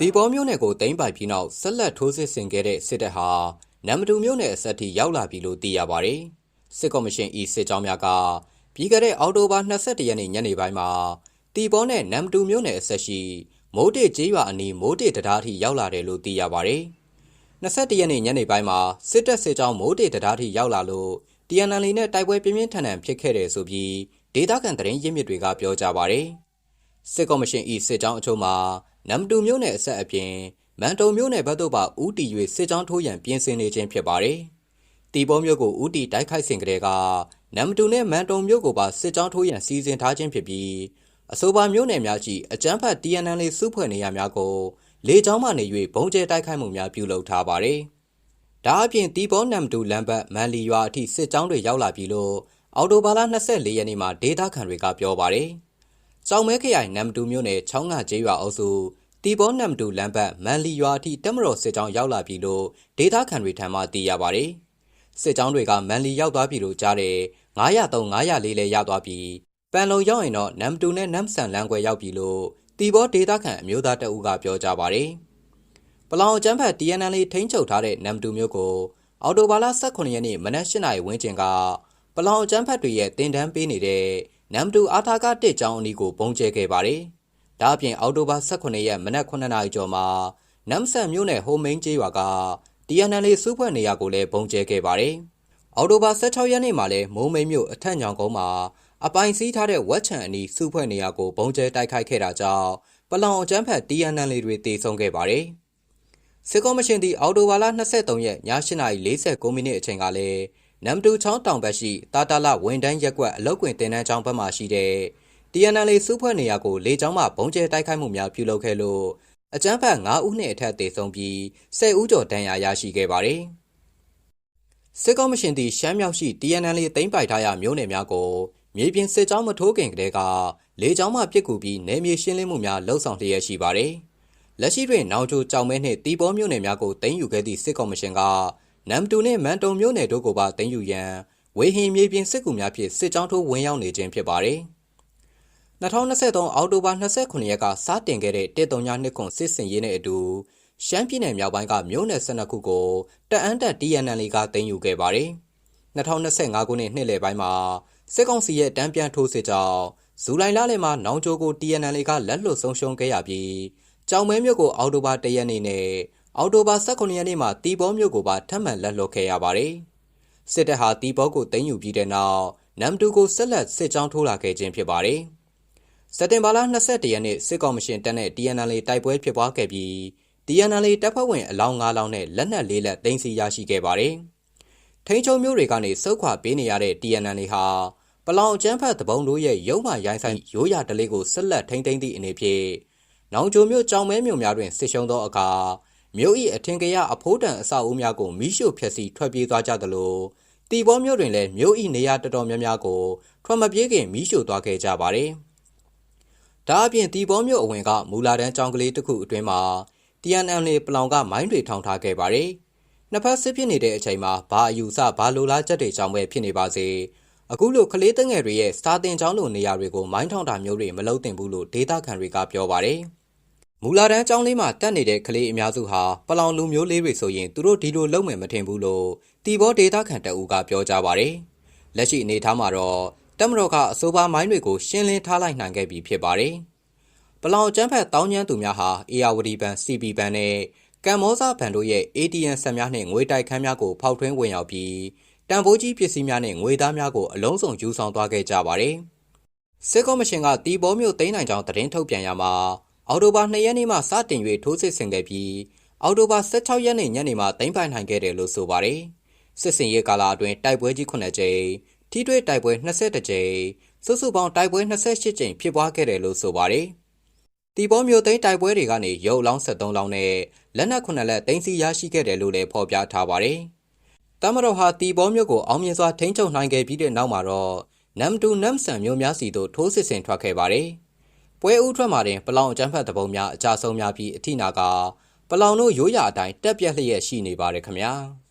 ဒီပေါ်မျိုးနယ်ကိုသိမ်းပိုက်ပြီးနောက်ဆက်လက်ထိုးစစ်ဆင်ခဲ့တဲ့စစ်တပ်ဟာနမ်မတူမျိုးနယ်အစက်ထိရောက်လာပြီလို့သိရပါတယ်။စစ်ကော်မရှင်ဤစစ်ကြောင်းများကပြီးခဲ့တဲ့အောက်တိုဘာ22ရက်နေ့ညနေပိုင်းမှာတီပေါ်နဲ့နမ်မတူမျိုးနယ်အစက်ရှိမိုးတေကျေးရွာအနီးမိုးတေတရားထိရောက်လာတယ်လို့သိရပါတယ်။21ရက်နေ့ညနေပိုင်းမှာစစ်တပ်စစ်ကြောင်းမိုးတေတရားထိရောက်လာလို့ TNL နဲ့တိုက်ပွဲပြင်းပြင်းထန်ထန်ဖြစ်ခဲ့တယ်ဆိုပြီးဒေသခံသတင်းရင်းမြစ်တွေကပြောကြပါတယ်။စစ်ကော်မရှင်ဤစစ်ကြောင်းအချို့မှာ နမ်တူမျိုးနယ်အဆက်အပြင်မန်တုံမျိုးနယ်ဘက်သို့ပါဦးတီ၍စစ်ကြောင်းထိုးရန်ပြင်ဆင်နေခြင်းဖြစ်ပါတယ်။တီဘောမျိုးကိုဦးတီတိုက်ခိုက်စဉ်ကတည်းကနမ်တူနဲ့မန်တုံမျိုးကိုပါစစ်ကြောင်းထိုးရန်စီစဉ်ထားခြင်းဖြစ်ပြီးအဆိုပါမျိုးနယ်များကြီးအကြမ်းဖက် TNL လေးစုဖွဲ့နေရများကိုလေကြောင်းမှနေ၍ဘုံကျဲတိုက်ခိုက်မှုများပြုလုပ်ထားပါတယ်။ဒါအပြင်တီဘောနမ်တူလမ်ဘတ်မန်လီရွာအထိစစ်ကြောင်းတွေရောက်လာပြီလို့အော်တိုဘာလ24ရက်နေ့မှာဒေတာခန်တွေကပြောပါတယ်။ ကြောင်မဲခရိုင်နမ်တူမြို့နယ်ချောင်းငါကျေးရွာအုပ်စုတီဘောနမ်တူလမ်းဘက်မန်လီရွာအထိတက်မတော်စစ်ကြောင်းရောက်လာပြီလို့ဒေသခံတွေထံမှသိရပါတယ်။စစ်ကြောင်းတွေကမန်လီရောက်သွားပြီလို့ကြားတယ်။903 904လည်းရောက်သွားပြီ။ပန်လုံရောက်ရင်တော့နမ်တူနဲ့နမ်ဆန်လမ်းခွဲရောက်ပြီလို့တီဘောဒေသခံအမျိုးသားတအူးကပြောကြပါတယ်။ပလောင်အကျန်းဖက် TNL ထိန်းချုပ်ထားတဲ့နမ်တူမျိုးကိုအော်တိုဘာလ18ရက်နေ့မနက်၈နာရီဝန်းကျင်ကပလောင်အကျန်းဖက်တွေရဲ့တင်တန်းပေးနေတဲ့ နမ်တူအာထာကတစ်ကျောင်းအနီးကိုပုံကျဲခဲ့ပါတယ်။ဒါအပြင်အောက်တိုဘာ18ရက်မနက်9နာရီကျော်မှာနမ်ဆန်မြို့နယ်ဟိုမိန်ကျေးရွာက TNL စုဖွဲ့နေရာကိုလည်းပုံကျဲခဲ့ပါတယ်။အောက်တိုဘာ16ရက်နေ့မှာလည်းမိုးမိန်မြို့အထက်ညောင်ကုန်းမှာအပိုင်စည်းထားတဲ့ဝက်ချန်အနီးစုဖွဲ့နေရာကိုပုံကျဲတိုက်ခိုက်ခဲ့တာကြောင့်ပလောင်အကျန်းဖက် TNL တွေတေဆုံးခဲ့ပါတယ်။စစ်ကောမရှင်သည်အော်တိုဘာလ23ရက်ည8:49မိနစ်အချိန်ကလည်း နမ်တူချောင်းတောင်ဘက်ရှိတာတာလဝန်တန်းရက်ကွက်အလုတ်ကွင်တင်တန်းချောင်းဘက်မှရှိတဲ့ TNL စုဖွဲ့နေရာကိုလေကြောင်းမှဘုံကျဲတိုက်ခိုက်မှုများပြုလုပ်ခဲ့လို့အကြမ်းဖက်9ဦးနှင့်အထက်သေဆုံးပြီး10ဦးကျော်ဒဏ်ရာရရှိခဲ့ပါတယ်။စစ်ကောမရှင်သည်ရှမ်းမြောက်ရှိ TNL သိမ်းပိုက်ထားရာမြို့နယ်များကိုမြေပြင်စစ်ကြောင်းမထိုးခင်ကတည်းကလေကြောင်းမှပစ်ကူပြီးနယ်မြေရှင်းလင်းမှုများလှုပ်ဆောင်လျက်ရှိပါတယ်။လက်ရှိတွင်နောင်ချိုကြောင်မဲနှင့်တီဘောမြို့နယ်များကိုသိမ်းယူခဲ့သည့်စစ်ကောမရှင်က နမ်တူနှင့်မန်တုံမြို့နယ်တို့ကိုပါသိမ်းယူရန်ဝေဟင်မြေပြင်စစ်ကူများဖြင့်စစ်ကြောင်းထိုးဝင်ရောက်နေခြင်းဖြစ်ပါတယ်။2023အောက်တိုဘာ29ရက်ကစတင်ခဲ့တဲ့139ခွန်စစ်စင်ရေးနဲ့အတူရှမ်းပြည်နယ်မြောက်ပိုင်းကမြို့နယ်12ခုကိုတအန်းတက် TNL ကတင်ယူခဲ့ပါတယ်။2025ခုနှစ်နှစ်လယ်ပိုင်းမှာစစ်ကောင်စီရဲ့တန်းပြန်ထိုးစစ်ကြောင့်ဇူလိုင်လလယ်မှာနောင်ချိုကို TNL ကလက်လွတ်ဆုံးရှုံးခဲ့ရပြီးကြောင်မဲမြို့ကိုအောက်တိုဘာ1ရက်နေ့နဲ့ အောက်တိုဘာ18ရက်နေ့မှာတီဘောမြို့ကိုပါထပ်မံလက်လွတ်ခဲ့ရပါတယ်။စစ်တပ်ဟာတီဘောကိုတင်ယူပြီးတဲ့နောက်နမ်တူကိုဆက်လက်စစ်ကြောင်းထိုးလာခဲ့ခြင်းဖြစ်ပါတယ်။စက်တင်ဘာလ22ရက်နေ့စစ်ကောင်မရှင်တပ်နဲ့ TNL တိုက်ပွဲဖြစ်ပွားခဲ့ပြီး TNL တပ်ဖွဲ့ဝင်အလောင်း9လောင်းနဲ့လက်နက်၄လက်သိမ်းဆည်းရရှိခဲ့ပါတယ်။ထိန်းချုပ်မျိုးတွေကနေစုခွာပေးနေရတဲ့ TNL ဟာပလောင်အကျန်းဖတ်တပုံတို့ရဲ့ရုံးမှရိုင်းဆိုင်ရိုးရာတလေးကိုဆက်လက်ထိန်းသိမ်းသည့်အနေဖြင့်နောင်ချိုမျိုးကြောင်မဲမြို့များတွင်စစ်ရှုံးသောအခါ မြို့၏အထင်ကရအဖိုးတန်အဆောက်အဦများကိုမိရှို့ဖျက်ဆီးထွက်ပြေးသွားကြသလိုတီဘောမြို့တွင်လည်းမြို့၏နေရာတော်တော်များများကိုထွက်မပြေးခင်မိရှို့သွားခဲ့ကြပါတယ်။ဒါအပြင်ဒီဘောမြို့အဝင်ကမူလာတန်းကျောင်းကလေးတစ်ခုအတွင်းမှာ TNL နဲ့ပလောင်ကမိုင်းတွေထောင်ထားခဲ့ပါတယ်။နှစ်ဖက်စစ်ဖြစ်နေတဲ့အချိန်မှာဘာအယူဆဘာလိုလားချက်တွေကြောင့်ပဲဖြစ်နေပါစေ။အခုလိုကလေးတငယ်တွေရဲ့စာတင်ကျောင်းလိုနေရာတွေကိုမိုင်းထောင်တာမျိုးတွေမလုပ်သင့်ဘူးလို့ဒေတာခန်တွေကပြောပါတယ်။ မူလာတန်းကျောင်းလေးမှာတက်နေတဲ့ကလေးအများစုဟာပလောင်လူမျိုးလေးတွေဆိုရင်သူတို့ဒီလိုလုပ်မယ်မထင်ဘူးလို့တီဘောဒေတာခန်တအူကပြောကြပါတယ်။လက်ရှိအနေထားမှာတော့တက်မတော်ကအဆိုပါမိုင်းတွေကိုရှင်းလင်းထားလိုက်နိုင်ခဲ့ပြီဖြစ်ပါတယ်။ပလောင်ကျန်းဖက်တောင်းကျန်းသူများဟာအေယာဝတီဘန် CB ဘန်နဲ့ကမ်မောဇဘန်တို့ရဲ့ ATM ဆက်များနဲ့ငွေတိုက်ခန်းများကိုဖောက်ထွင်းဝင်ရောက်ပြီးတန်ဖိုးကြီးပစ္စည်းများနဲ့ငွေသားများကိုအလုံးစုံယူဆောင်သွားခဲ့ကြပါတယ်။စစ်ကောမရှင်ကတီဘောမျိုးသိမ်းနိုင်ကြောင်းသတင်းထုတ်ပြန်ရမှာ အော်တိုဘာ2ရက်နေ့မှစတင်၍ထိုးစစ်ဆင်ခဲ့ပြီးအော်တိုဘာ16ရက်နေ့ညနေမှသိမ်းပိုင်နိုင်ခဲ့တယ်လို့ဆိုပါတယ်။စစ်စင်ရေးကာလအတွင်းတိုက်ပွဲကြီး9ကြိမ်ထိတွေ့တိုက်ပွဲ22ကြိမ်စုစုပေါင်းတိုက်ပွဲ28ကြိမ်ဖြစ်ပွားခဲ့တယ်လို့ဆိုပါတယ်။တီဘောမျိုးသိန်းတိုက်ပွဲတွေကနေရုပ်လောင်း73လောင်းနဲ့လက်နက်9လက်သိမ်းဆီးရရှိခဲ့တယ်လို့လည်းဖော်ပြထားပါတယ်။တမတော်ဟာတီဘောမျိုးကိုအောင်မြင်စွာထိန်းချုပ်နိုင်ခဲ့ပြီးတဲ့နောက်မှာတော့နမ်တူနမ်ဆန်မျိုးများစီတို့ထိုးစစ်ဆင်ထွက်ခဲ့ပါတယ်။ ပွဲဦးထွက်မှာတင်ပလောင်အကျန်းဖတ်တပုံများအကြဆုံးများပြီးအထိနာကပလောင်တို့ရိုးရာအတိုင်းတက်ပြက်လျက်ရှိနေပါတယ်ခင်ဗျာ။